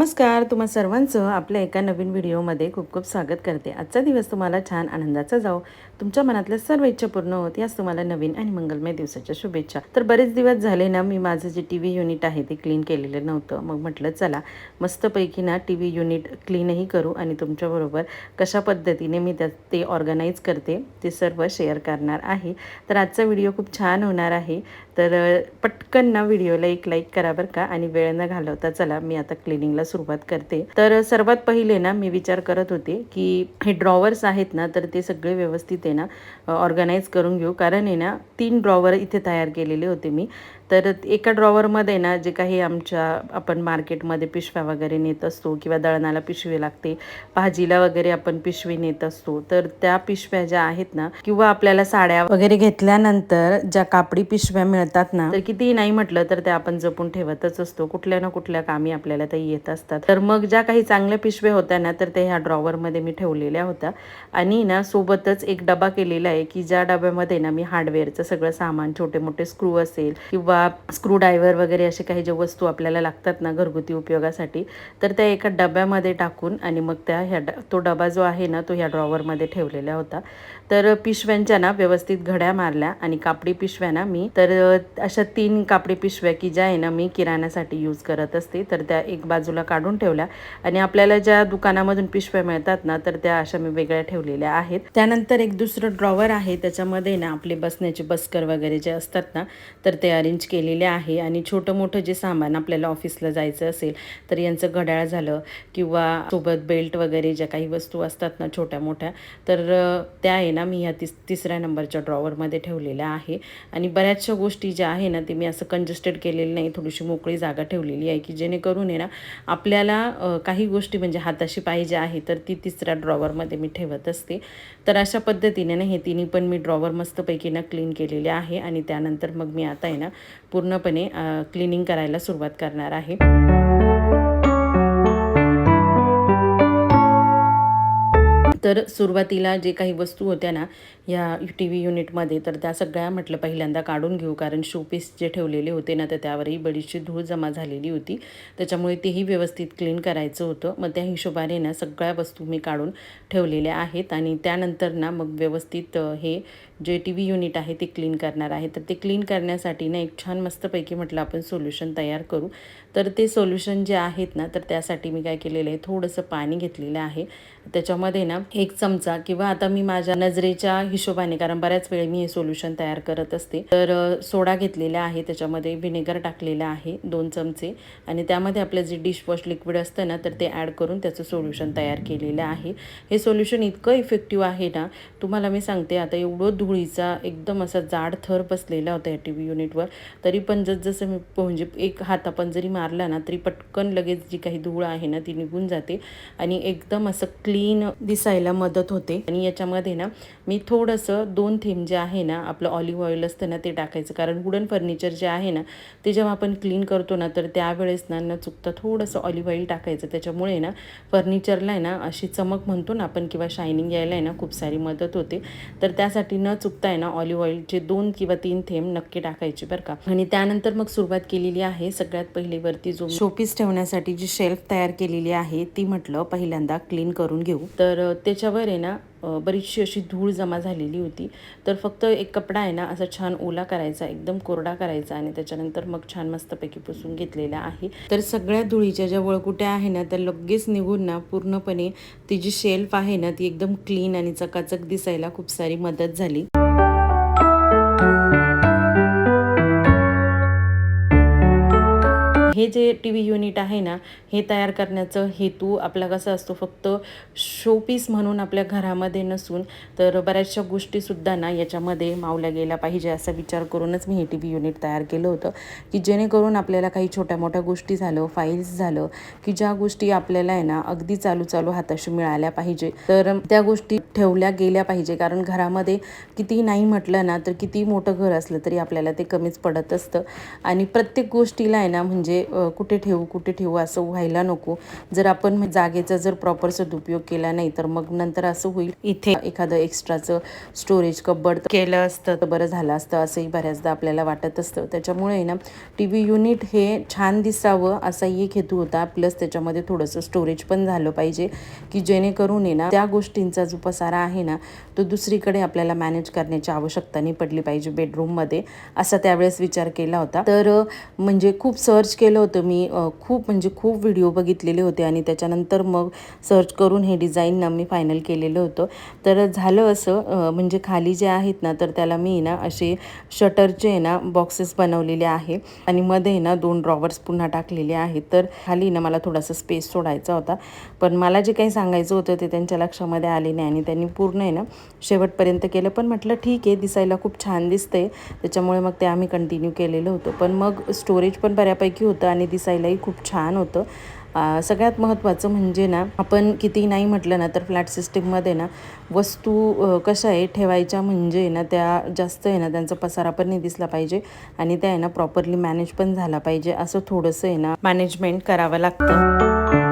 नमस्कार तुम्हा सर्वांचं आपल्या एका नवीन व्हिडिओमध्ये खूप खूप स्वागत करते. आजचा दिवस तुम्हाला छान आनंदाचा जाओ तुमच्या मनातल्या सर्व इच्छा पूर्ण होत यास तुम्हाला नवीन आणि मंगलमय दिवसाच्या शुभेच्छा. तर बरेच दिवस झाले ना मी माझं जे टी व्ही युनिट आहे ते क्लीन केलेलं नव्हतं. मग म्हटलं चला मस्तपैकी ना टी व्ही युनिट क्लीनही करू आणि तुमच्याबरोबर कशा पद्धतीने मी त्या ते ऑर्गनाईज करते ते सर्व शेअर करणार आहे. तर आजचा व्हिडिओ खूप छान होणार आहे. तर पटकन ना व्हिडिओला एक लाईक करा बरं का आणि वेळ न घालवता चला मी आता क्लिनिंगला सुरुवात करते. तर सर्वात पहिले ना मी विचार करत होते की हे ड्रॉवर्स आहेत ना तर ते सगळे व्यवस्थित आहे ना ऑर्गनाईज करून घेऊ. कारण आहे ना तीन ड्रॉवर इथे तयार केलेले होते मी. तर एका ड्रॉवरमध्ये ना जे काही आमच्या आपण मार्केटमध्ये पिशव्या वगैरे नेत असतो किंवा दळणाला पिशवी लागते भाजीला वगैरे आपण पिशवी नेत असतो तर त्या पिशव्या ज्या आहेत ना किंवा आपल्याला साड्या वगैरे घेतल्यानंतर ज्या कापडी पिशव्या मिळतात ना तर कितीही नाही म्हटलं तर त्या आपण जपून ठेवतच असतो. कुठल्या ना कुठल्या कामी आपल्याला त्या येत असतात. तर मग ज्या काही चांगल्या पिशव्या होत्या ना तर त्या ह्या ड्रॉवरमध्ये मी ठेवलेल्या होत्या. आणि ना सोबतच एक डबा केलेला आहे की ज्या डब्यामध्ये ना मी हार्डवेअरचं सगळं सामान छोटे मोठे स्क्रू असेल किंवा स्क्रू स्क्रूड्रायव्हर वगैरे असे काही ज्या वस्तू आपल्याला लागतात ना घरगुती उपयोगासाठी तर त्या एका डब्यामध्ये टाकून आणि मग त्या ह्या ड तो डबा जो आहे ना तो ह्या ड्रॉवरमध्ये ठेवलेला होता. तर पिशव्यांच्या ना व्यवस्थित घड्या मारल्या आणि कापडी पिशव्या ना मी तर अशा तीन कापडी पिशव्या की ज्या आहे ना मी किराण्यासाठी यूज करत असते तर त्या एक बाजूला काढून ठेवल्या आणि आपल्याला ज्या दुकानामधून पिशव्या मिळतात ना तर त्या अशा मी वेगळ्या ठेवलेल्या आहेत. त्यानंतर एक दुसरं ड्रॉवर आहे त्याच्यामध्ये ना आपले बसण्याचे बस्कर वगैरे जे असतात ना तर ते अरेंज केलेले आहे आणि छोटं मोठं जे सामान आपल्याला ऑफिसला जायचं असेल तर यांचं घड्याळ झालं किंवा सोबत बेल्ट वगैरे ज्या काही वस्तू असतात ना छोट्या मोठ्या तर त्या आहे ना मी ह्या तिस तिसऱ्या नंबरच्या ड्रॉवरमध्ये ठेवलेल्या आहे. आणि बऱ्याचशा गोष्टी ज्या आहे ना ते मी असं कंजेस्टेड केलेलं नाही थोडीशी मोकळी जागा ठेवलेली आहे की जेणेकरून आहे ना आपल्याला काही गोष्टी म्हणजे हाताशी पाहिजे आहे तर ती तिसऱ्या ड्रॉवरमध्ये मी ठेवत असते. तर अशा पद्धतीने ना हे तिन्ही पण मी ड्रॉवर मस्तपैकी ना क्लीन केलेले आहे आणि त्यानंतर मग मी आता आहे ना पूर्णपणे क्लिनिंग करायला सुरुवात करणार आहे. तर सुरुवातीला जे काही वस्तू होत्या ना ह्या टी व्ही युनिटमध्ये तर त्या सगळ्या म्हटलं पहिल्यांदा काढून घेऊ. कारण शोपीस जे ठेवलेले होते ना तर त्यावरही बरीचशी धूळ जमा झालेली होती. त्याच्यामुळे तेही व्यवस्थित क्लीन करायचं होतं. मग त्या हिशोबाने ना सगळ्या वस्तू मी काढून ठेवलेल्या आहेत. आणि त्यानंतर ना मग व्यवस्थित हे जे टी व्ही युनिट आहे ते क्लीन करणार आहे. तर ते क्लीन करण्यासाठी ना एक छान मस्तपैकी म्हटलं आपण सोल्युशन तयार करू. तर ते सोल्युशन जे आहेत ना तर त्यासाठी मी काय केलेलं आहे थोडंसं पाणी घेतलेलं आहे. त्याच्यामध्ये ना एक चमचा किंवा आता मी माझ्या नजरेच्या हिशोबाने कारण बऱ्याच वेळी मी हे सोल्युशन तयार करत असते तर सोडा घेतलेला आहे. त्याच्यामध्ये व्हिनेगर टाकलेला आहे दोन चमचे. आणि त्यामध्ये आपलं जे डिशवॉश लिक्विड असतं ना तर ते ॲड करून त्याचं सोल्युशन तयार केलेलं आहे. हे सोल्युशन इतकं इफेक्टिव्ह आहे ना तुम्हाला मी सांगते आता एवढं धुळीचा एकदम असा जाड थर बसलेला होता या टी व्ही युनिटवर तरी पण जसजसं मी म्हणजे एक हात आपण जरी मारला ना तरी पटकन लगेच जी काही धूळ आहे ना ती निघून जाते आणि एकदम असं क्लीन दिसायला मदत होते. आणि याच्यामध्ये ना मी थोडंसं दोन थेंब जे आहे ना आपलं ऑलिव्ह ऑइल असतं ना ते टाकायचं. कारण वुडन फर्निचर जे आहे ना ते जेव्हा आपण क्लीन करतो ना तर त्यावेळेस ना न चुकता थोडंसं ऑलिव्ह ऑइल टाकायचं. त्याच्यामुळे ना फर्निचरला आहे ना अशी चमक म्हणतो ना आपण किंवा शायनिंग यायला आहे ना खूप सारी मदत होते. तर त्यासाठी न चुकता आहे ना ऑलिव्ह ऑइलचे दोन किंवा तीन थेंब नक्की टाकायचे बरं का. आणि त्यानंतर मग सुरुवात केलेली आहे सगळ्यात पहिली वरती जो शोपीस ठेवण्यासाठी जी शेल्फ तयार केलेली आहे ती म्हटलं पहिल्यांदा क्लीन करून घेऊ. तर त्याच्यावर आहे ना बरीचशी अशी धूळ जमा झालेली होती. तर फक्त एक कपडा आहे ना असा छान ओला करायचा एकदम कोरडा करायचा आणि त्याच्यानंतर मग छान मस्तपैकी पुसून घेतलेला आहे. तर सगळ्या धुळीच्या ज्या वळकुट्या आहे ना त्या लगेच निघून ना पूर्णपणे ती जी शेल्फ आहे ना ती एकदम क्लीन आणि चकाचक दिसायला खूप सारी मदत झाली. हे जे टी व्ही युनिट आहे ना हे तयार करण्याचं हेतू आपला कसा असतो? फक्त शोपीस म्हणून आपल्या घरामध्ये नसून तर बऱ्याचशा गोष्टीसुद्धा ना याच्यामध्ये मावल्या गेल्या पाहिजे असा विचार करूनच मी हे टी व्ही युनिट तयार केलं होतं. की जेणेकरून आपल्याला काही छोट्या मोठ्या गोष्टी झालं फाईल्स झालं की ज्या गोष्टी आपल्याला आहे ना अगदी चालू चालू हाताशी मिळाल्या पाहिजे तर त्या गोष्टी ठेवल्या गेल्या पाहिजे. कारण घरामध्ये किती नाही म्हटलं ना तर किती मोठं घर असलं तरी आपल्याला ते कमीच पडत असतं. आणि प्रत्येक गोष्टीला आहे ना म्हणजे कुठे ठेवू कुठे ठेवू असं व्हायला नको. जर आपण म्हणजे जागेचा जर प्रॉपर सदुपयोग केला नाही तर मग नंतर असं होईल. इथे एखादं एक्स्ट्राचं स्टोरेज कब्बड केलं असतं तर बरं झालं असतं असंही बऱ्याचदा आपल्याला वाटत असतं. त्याच्यामुळे ना टी व्ही युनिट हे छान दिसावं असा एक हेतू होता. प्लस त्याच्यामध्ये थोडंसं स्टोरेज पण झालं पाहिजे की जेणेकरून आहे ना त्या गोष्टींचा जो पसारा आहे ना तो दुसरीकडे आपल्याला मॅनेज करण्याची आवश्यकता नाही पडली पाहिजे बेडरूममध्ये असा त्यावेळेस विचार केला होता. तर म्हणजे खूप सर्च केलं होतं. मी खूप म्हणजे खूप व्हिडिओ बघितलेले होते आणि त्याच्यानंतर मग सर्च करून हे डिझाईन ना मी फायनल केलेलं होतं. तर झालं असं म्हणजे खाली जे आहेत ना तर त्याला मी ना असे शटरचे आहे ना बॉक्सेस बनवलेले आहे आणि मध्ये ना दोन ड्रॉवर्स पुन्हा टाकलेले आहेत. तर खाली ना मला थोडासा स्पेस सोडायचा होता. पण मला जे काही सांगायचं होतं ते त्यांच्या लक्षामध्ये आले नाही आणि त्यांनी पूर्ण आहे ना शेवटपर्यंत केलं. पण म्हटलं ठीक आहे दिसायला खूप छान दिसतंय. त्याच्यामुळे मग ते आम्ही कंटिन्यू केलेलं होतं. पण मग स्टोरेज पण बऱ्यापैकी होतं. आणि दिसायलाही खूप छान होतं. सगळ्यात महत्त्वाचं म्हणजे ना आपण किती नाही म्हटलं ना तर फ्लॅट सिस्टीममध्ये ना वस्तू कशा आहे ठेवायच्या म्हणजे ना त्या जास्त आहे ना त्यांचा पसारा पण नाही दिसला पाहिजे आणि त्या आहे ना प्रॉपरली मॅनेज पण झाला पाहिजे असं थोडंसं आहे ना मॅनेजमेंट करावं लागतं.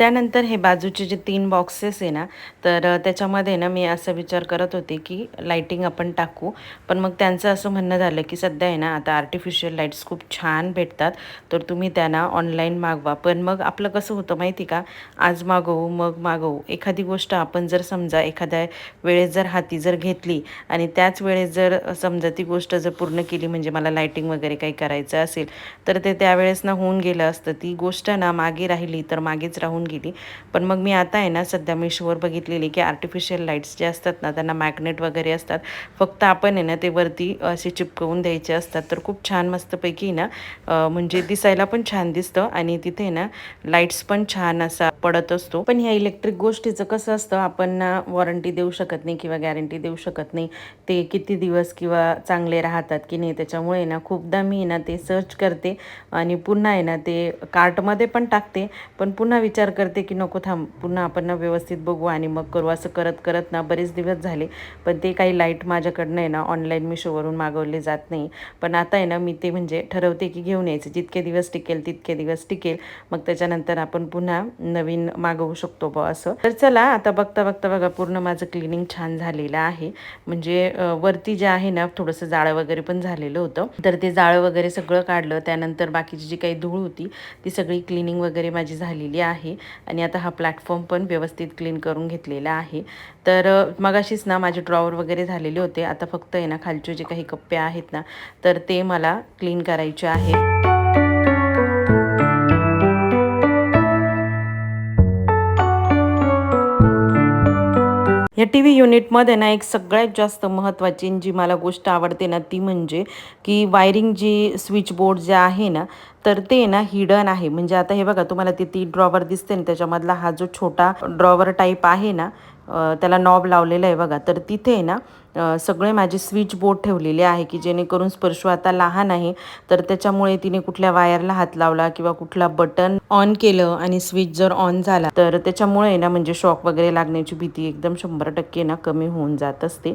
त्यानंतर हे बाजूचे जे तीन बॉक्सेस आहे ना तर त्याच्यामध्ये ना मी असा विचार करत होते की लाईटिंग आपण टाकू. पण मग त्यांचं असं म्हणणं झालं की सध्या आहे ना आता आर्टिफिशियल लाईट्स खूप छान भेटतात तर तुम्ही त्यांना ऑनलाईन मागवा. पण मग आपलं कसं होतं माहिती का? आज मागवू मग मागवू. एखादी गोष्ट आपण जर समजा एखाद्या वेळेस जर हाती जर घेतली आणि त्याच वेळेस जर समजा ती गोष्ट जर पूर्ण केली म्हणजे मला लाईटिंग वगैरे काही करायचं असेल तर ते त्यावेळेस ना होऊन गेलं असतं. ती गोष्ट ना मागे राहिली तर मागेच राहून गेली. पण मग मी आता आहे ना सध्या मिशोवर बघितलेली की आर्टिफिशियल लाईट्स जे असतात ना त्यांना मॅग्नेट वगैरे असतात. फक्त आपण आहे ना ते वरती असे चिपकवून द्यायचे असतात. तर खूप छान मस्तपैकी ना म्हणजे दिसायला पण छान दिसतं आणि तिथे ना लाईट्स पण छान असा पडत असतो. पण ह्या इलेक्ट्रिक गोष्टीचं कसं असतं आपण ना वॉरंटी देऊ शकत नाही किंवा गॅरंटी देऊ शकत नाही. ते किती दिवस किंवा चांगले राहतात की नाही त्याच्यामुळे ना खूपदा मी ना ते सर्च करते आणि पुन्हा आहे ना ते कार्टमध्ये पण टाकते. पण पुन्हा विचार करते की नको थांब पुन्हा आपण ना व्यवस्थित बघू आणि मग करू. असं करत करत ना बरेच दिवस झाले पण ते काही लाइट माझ्याकडनं आहे ना ऑनलाईन मिशोवरून मागवले जात नाही. पण आता आहे ना मी ते म्हणजे ठरवते की घेऊन यायचं. जितके दिवस टिकेल तितके दिवस टिकेल. मग त्याच्यानंतर आपण पुन्हा नवीन मागवू शकतो बा असं. तर चला आता बघता बघता बघा पूर्ण माझं क्लिनिंग छान झालेलं आहे. म्हणजे वरती जे आहे ना थोडंसं जाळं वगैरे पण झालेलं होतं. तर ते जाळं वगैरे सगळं काढलं. त्यानंतर बाकीची जी काही धूळ होती ती सगळी क्लिनिंग वगैरे माझी झालेली आहे. आणि आता हा प्लॅटफॉर्म पण व्यवस्थित क्लीन करून घेतलेला आहे. तर मगाशीच ना माझे ड्रॉवर वगैरे झालेले होते. आता फक्त आहे ना खालचे जे काही कप्पे आहेत ना तर ते मला क्लीन करायचे आहेत. या टी व्ही युनिटमध्ये ना एक सगळ्यात जास्त महत्त्वाची आणि जी मला गोष्ट आवडते ना ती म्हणजे की वायरिंग जी स्विच बोर्ड जे आहे ना तर ते ना हिडन आहे. म्हणजे आता हे बघा तुम्हाला ती ती ड्रॉवर दिसते ना त्याच्यामधला हा जो छोटा ड्रॉवर टाईप आहे ना त्याला नॉब लावलेला आहे बघा. तर तिथे आहे ना सगळे माझे स्विच बोर्ड ठेवलेले आहे की जेणेकरून स्पर्शू आता लहान आहे. तर त्याच्यामुळे तिने कुठल्या वायरला हात लावला किंवा कुठला बटन ऑन केलं आणि स्विच जर ऑन झाला तर त्याच्यामुळे ना म्हणजे शॉक वगैरे लागण्याची भीती एकदम शंभर टक्के ना कमी होऊन जात असते.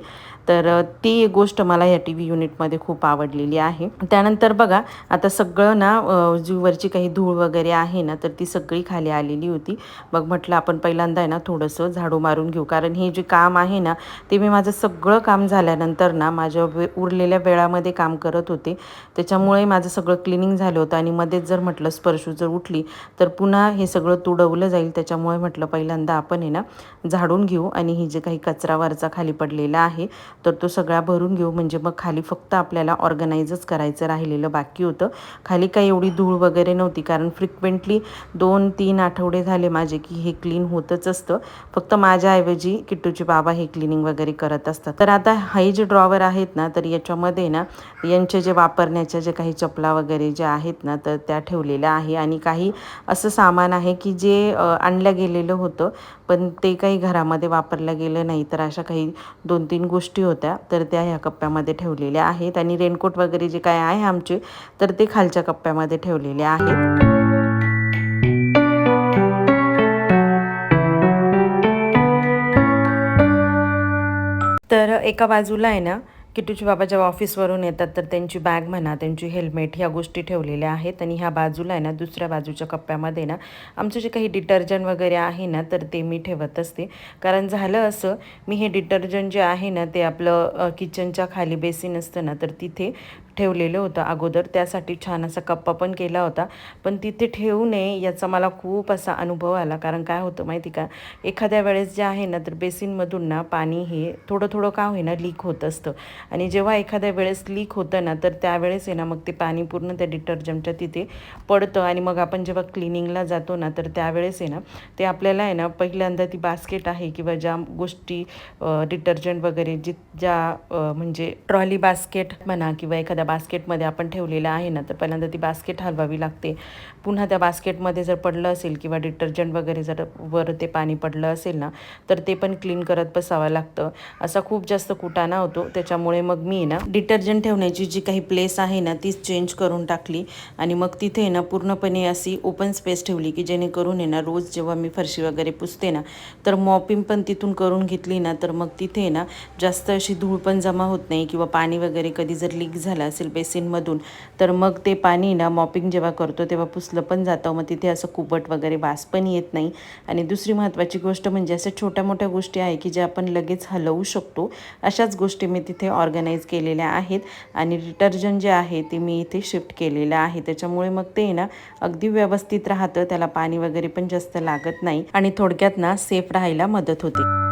तर ती एक गोष्ट मला या टी व्ही युनिटमध्ये खूप आवडलेली आहे. त्यानंतर बघा आता सगळं ना अ, जी वरची काही धूळ वगैरे आहे ना तर ती सगळी खाली आलेली होती. मग म्हटलं आपण पहिल्यांदा आहे ना थोडंसं झाडू मारून घेऊ. कारण हे जे काम आहे ना ते मी माझं सगळं काम झाल्यानंतर ना माझ्या वे उरलेल्या वेळामध्ये काम करत होते. त्याच्यामुळे माझं सगळं क्लिनिंग झालं होतं आणि मध्येच जर म्हटलं स्पर्शू जर उठली तर पुन्हा हे सगळं तुडवलं जाईल. त्याच्यामुळे म्हटलं पहिल्यांदा आपण आहे ना झाडून घेऊ आणि ही जे काही कचरा वरचा खाली पडलेला आहे तर तो सगळा भरून घेऊ. म्हणजे मग खाली फक्त आपल्याला ऑर्गनाईजच करायचं राहिलेलं बाकी होतं. खाली काही एवढी धूळ वगैरे नव्हती कारण फ्रिक्वेंटली दोन तीन आठवडे झाले माझे की हे क्लीन होतच असतं. फक्त माझ्याऐवजी किट्टूचे बाबा हे क्लिनिंग वगैरे करत असतात. तर आता हे जे ड्रॉवर आहेत ना तर याच्यामध्ये ना यांचे जे वापरण्याच्या जे काही चपला वगैरे जे आहेत ना तर त्या ठेवलेल्या आहे. आणि काही असं सामान आहे की जे आणलं गेलेलं होतं पण ते काही घरामध्ये वापरलं गेलं नाही. तर अशा काही दोन तीन गोष्टी होत्या तर त्या ह्या कप्प्यामध्ये ठेवलेल्या आहेत. आणि रेनकोट वगैरे जे काय आहे आमचे तर ते खालच्या कप्प्यामध्ये ठेवलेले आहेत. एका बाजूला आहे ना किटूची बाबा जेव्हा ऑफिसवरून येतात तर त्यांची बॅग म्हणा त्यांची हेल्मेट ह्या गोष्टी ठेवलेल्या आहेत. आणि ह्या बाजूला आहे ना दुसऱ्या बाजूच्या कप्प्यामध्ये ना आमचं जे काही डिटर्जंट वगैरे आहे ना तर ते मी ठेवत असते. कारण झालं असं मी हे डिटर्जंट जे आहे ना ते आपलं किचनच्या खाली बेसिन असतं ना तर तिथे ठेवलेलं होतं अगोदर. त्यासाठी छान असा कप्पा पण केला होता. पण तिथे ठेवू नये याचा मला खूप असा अनुभव आला. कारण काय होतं माहिती का? एखाद्या वेळेस जे आहे ना तर बेसिनमधून ना पाणी हे थोडं थोडं का होईना लीक होत असतं. आणि जेव्हा एखाद्या वेळेस लीक होतं ना तर त्यावेळेस आहे ना मग ते पाणी पूर्ण त्या डिटर्जंटच्या तिथे पडतं. आणि मग आपण जेव्हा क्लिनिंगला जातो ना तर त्यावेळेस आहे ना ते आपल्याला आहे ना पहिल्यांदा ती बास्केट आहे किंवा ज्या गोष्टी डिटर्जंट वगैरे जी ज्या म्हणजे ट्रॉली बास्केट म्हणा किंवा एखाद्या बास्केटमध्ये आपण ठेवलेलं आहे ना तर पहिल्यांदा ती बास्केट हलवावी लागते. पुन्हा त्या बास्केटमध्ये जर पडलं असेल किंवा डिटर्जंट वगैरे जर वर ते पाणी पडलं असेल ना तर ते पण क्लीन करत बसावं लागतं. असा खूप जास्त कुटाणा होतो. त्याच्यामुळे मग मी ना डिटर्जंट ठेवण्याची जी काही प्लेस आहे ना तीच चेंज करून टाकली. आणि मग तिथे ना पूर्णपणे अशी ओपन स्पेस ठेवली की जेणेकरून आहे ना रोज जेव्हा मी फरशी वगैरे पुसते ना तर मॉपिंग पण तिथून करून घेतली ना तर मग तिथे ना जास्त अशी धूळ पण जमा होत नाही किंवा पाणी वगैरे कधी जर लीक झालं असेल बेसिनमधून तर मग ते पाणी ना मॉपिंग जेव्हा करतो तेव्हा पुसलं पण जातं. मग तिथे असं कुबट वगैरे वास पण येत नाही. आणि दुसरी महत्त्वाची गोष्ट म्हणजे अशा छोट्या मोठ्या गोष्टी आहे की ज्या आपण लगेच हलवू शकतो अशाच गोष्टी मी तिथे ऑर्गनाईज केलेल्या आहेत. आणि डिटर्जंट जे आहे ते मी इथे शिफ्ट केलेलं आहे. त्याच्यामुळे मग ते ना अगदी व्यवस्थित राहतं. त्याला पाणी वगैरे पण जास्त लागत नाही. आणि थोडक्यात ना सेफ राहायला मदत होते.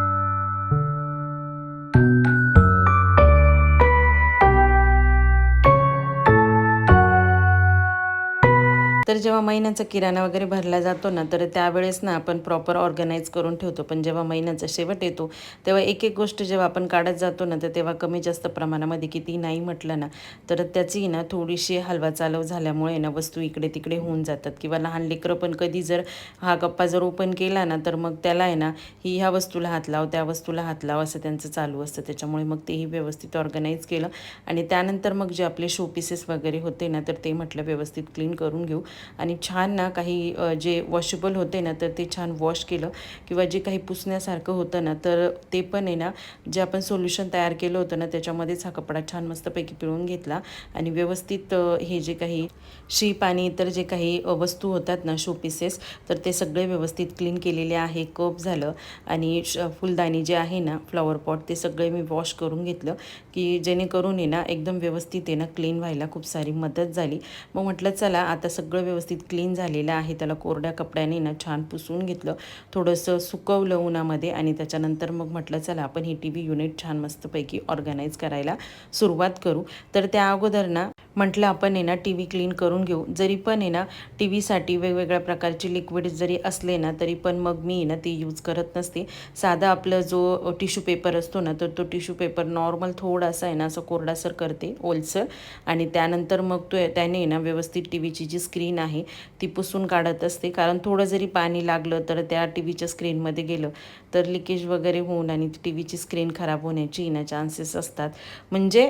तर जेव्हा महिन्याचा किराणा वगैरे भरला जातो ना तर त्यावेळेस ना आपण प्रॉपर ऑर्गनाईज करून ठेवतो. पण जेव्हा महिन्याचा शेवट येतो तेव्हा एक एक गोष्ट जेव्हा आपण काढत जातो ना तर तेव्हा कमी जास्त प्रमाणामध्ये किती नाही म्हटलं ना तर त्याची ना थोडीशी हलवा चालव झाल्यामुळे ना वस्तू इकडे तिकडे होऊन जातात. किंवा लहान लेकरं पण कधी जर हा गप्पा जर ओपन केला ना तर मग त्याला आहे ना ही ह्या वस्तूला हात लाव त्या वस्तूला हात लाव असं त्यांचं चालू असतं. त्याच्यामुळे मग तेही व्यवस्थित ऑर्गनाईज केलं. आणि त्यानंतर मग जे आपले शो पीसेस वगैरे होते ना तर ते म्हटलं व्यवस्थित क्लीन करून घेऊ. आणि छान ना काही जे वॉशेबल होते ना तर ते छान वॉश केलं. किंवा जे काही पुसण्यासारखं होतं ना तर ते पण आहे ना जे आपण सोल्युशन तयार केलं होतं ना त्याच्यामध्येच हा कपडा छान मस्तपैकी पिळून घेतला. आणि व्यवस्थित हे जे काही शीप आणि इतर जे काही वस्तू होतात ना शो पीसेस तर ते सगळे व्यवस्थित क्लीन केलेले आहे कप झालं. आणि श- फुलदाणी जे आहे ना फ्लॉवर पॉट ते सगळे मी वॉश करून घेतलं. की जेणेकरून आहे ना एकदम व्यवस्थित आहे ना क्लीन व्हायला खूप सारी मदत झाली. मग म्हटलं चला आता सगळं व्यवस्थित क्लीन झालेलं आहे. त्याला कोरड्या कपड्याने ना छान पुसून घेतलं. थोडंसं सुकवलं उन्हामध्ये आणि त्याच्यानंतर मग म्हटलं चला आपण ही टी व्ही युनिट छान मस्तपैकी ऑर्गनाईज करायला सुरुवात करू. तर त्या अगोदर ना म्हटलं आपण आहे ना टी व्ही क्लीन करून घेऊ. जरी पण आहे ना टी व्हीसाठी वेगवेगळ्या प्रकारचे लिक्विड जरी असले ना तरी पण मग मी आहे ना ती यूज करत नसते. साधा आपलं जो टिश्यू पेपर असतो ना तर तो टिश्यू पेपर नॉर्मल थोडासा आहे ना असं कोरडासर करते ओलसर. आणि त्यानंतर मग तो त्याने आहे ना व्यवस्थित टी व्हीची जी स्क्रीन आहे ती पुसून काढत असते. कारण थोडं जरी पाणी लागलं तर त्या टी व्हीच्या स्क्रीनमध्ये गेलं. तर लिकेज वगैरे होऊन आणि टी व्हीची स्क्रीन खराब होण्याची ना चान्सेस असतात. म्हणजे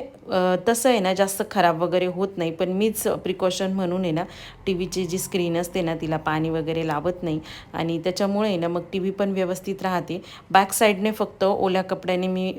तसं आहे ना जास्त खराब वगैरे होत नाही. पण मीच प्रिकॉशन म्हणून आहे ना टी व्हीची जी स्क्रीन असते ना तिला पाणी वगैरे लावत नाही. आणि त्याच्यामुळे ना मग टी व्ही पण व्यवस्थित राहते. बॅक साईडने फक्त ओल्या कपड्याने मी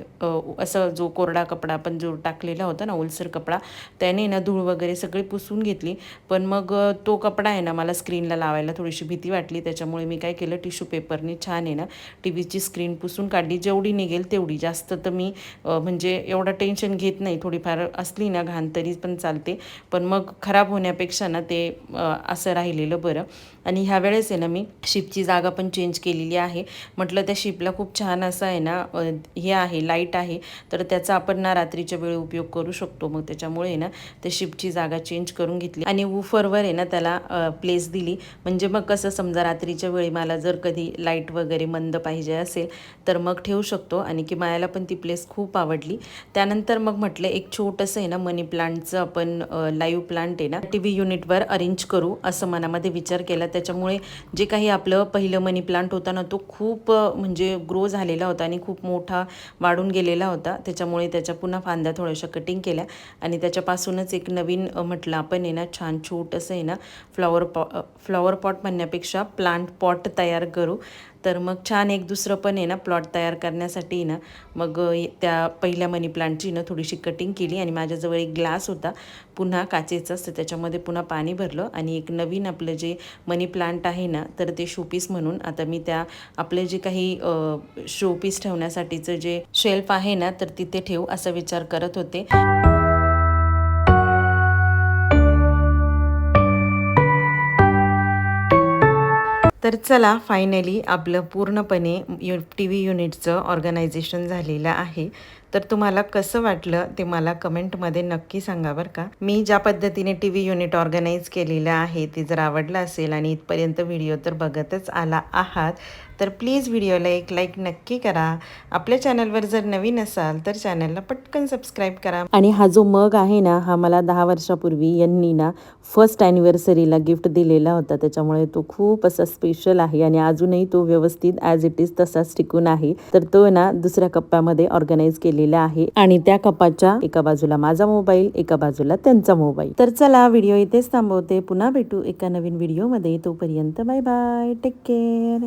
असं जो कोरडा कपडा आपण जो टाकलेला होता ना ओलसर कपडा त्याने ना धूळ वगैरे सगळी पुसून घेतली. पण मग तो कपडा आहे ना मला स्क्रीनला लावायला थोडीशी भीती वाटली. त्याच्यामुळे मी काय केलं टिश्यू पेपरने छान आहे ना टी व्हीची स्क्रीन पुसून काढली. जेवढी निघेल तेवढी. जास्त तर मी म्हणजे एवढं टेन्शन घेत नाही. थोडीफार असली ना घाण तरी पण चालते. पण मग खराब होण्यापेक्षा ना ते असं राहिलेलं बरं. आणि ह्या वेळेस आहे ना मी शिपची जागा पण चेंज केलेली आहे. म्हटलं त्या शिपला खूप छान असं आहे ना हे आहे लाइट आहे. तर त्याचा आपण ना रात्रीच्या वेळी उपयोग करू शकतो. मग त्याच्यामुळे आहे ना त्या शिपची जागा चेंज करून घेतली. आणि वूफरवर आहे ना त्याला प्लेस दिली. म्हणजे मग कसं समजा रात्रीच्या वेळी मला जर कधी लाइट वगैरे मंद पाहिजे असेल तर मग ठेवू शकतो. आणि की मायाला पण ती प्लेस खूप आवडली. त्यानंतर मग म्हटलं एक छोटंसं आहे ना मनी प्लांटचं आपण लाईव्ह प्लांट आहे ना टी व्ही युनिटवर अरेंज करू असं मनामध्ये विचार केला. त्याच्यामुळे जे काही आपलं पहिलं मनी प्लांट होता ना तो खूप म्हणजे ग्रो झालेला होता आणि खूप मोठा वाढून गेलेला होता. त्याच्यामुळे त्याच्या पुन्हा फांद्या थोड्याशा कटिंग केल्या. आणि त्याच्यापासूनच एक नवीन म्हटलं आपण आहे ना छान छोटंसं आहे ना फ्लॉवर पॉ फ्लॉवर पॉट म्हणण्यापेक्षा प्लांट पॉट तयार करू. तर मग छान एक दुसरं पण आहे ना प्लॉट तयार करण्यासाठी ना मग त्या पहिल्या मनी प्लांटची ना थोडीशी कटिंग केली आणि माझ्याजवळ एक ग्लास होता पुन्हा काचेचा तर त्याच्यामध्ये पुन्हा पाणी भरलं आणि एक नवीन आपलं जे मनी प्लांट आहे ना तर ते शोपीस म्हणून आता मी त्या आपले जे काही शोपीस ठेवण्यासाठीचं जे शेल्फ आहे ना तर तिथे ठेवू असा विचार करत होते. तर चला फायनली आपलं पूर्णपणे यु टी व्ही युनिटचं ऑर्गनायझेशन झालेलं आहे. तर तुम्हाला कसं वाटलं ते मला कमेंटमध्ये नक्की सांगा बरं का. मी ज्या पद्धतीने टी व्ही युनिट ऑर्गनाईज केलेलं आहे ते जर आवडलं असेल आणि इथपर्यंत व्हिडिओ तर बघतच आला आहात तर प्लीज व्हिडिओला एक लाईक नक्की करा. आपल्या चॅनलवर जर नवीन असाल तर चॅनलला पटकन सबस्क्राईब करा. आणि हा जो मग आहे ना हा मला दहा वर्षापूर्वी यांनी ना फर्स्ट ॲनिव्हर्सरीला गिफ्ट दिलेला होता. त्याच्यामुळे तो खूप असा स्पेशल आहे आणि अजूनही तो व्यवस्थित ॲज इट इज तसाच टिकून आहे. तर तो ना दुसऱ्या कप्प्यामध्ये ऑर्गनाईज केलेला आहे आणि त्या कपाच्या एका बाजूला माझा मोबाईल एका बाजूला त्यांचा मोबाईल तर चला व्हिडिओ इथेच थांबवते. पुन्हा भेटू एका नवीन व्हिडिओमध्ये तोपर्यंत बाय बाय टेक केअर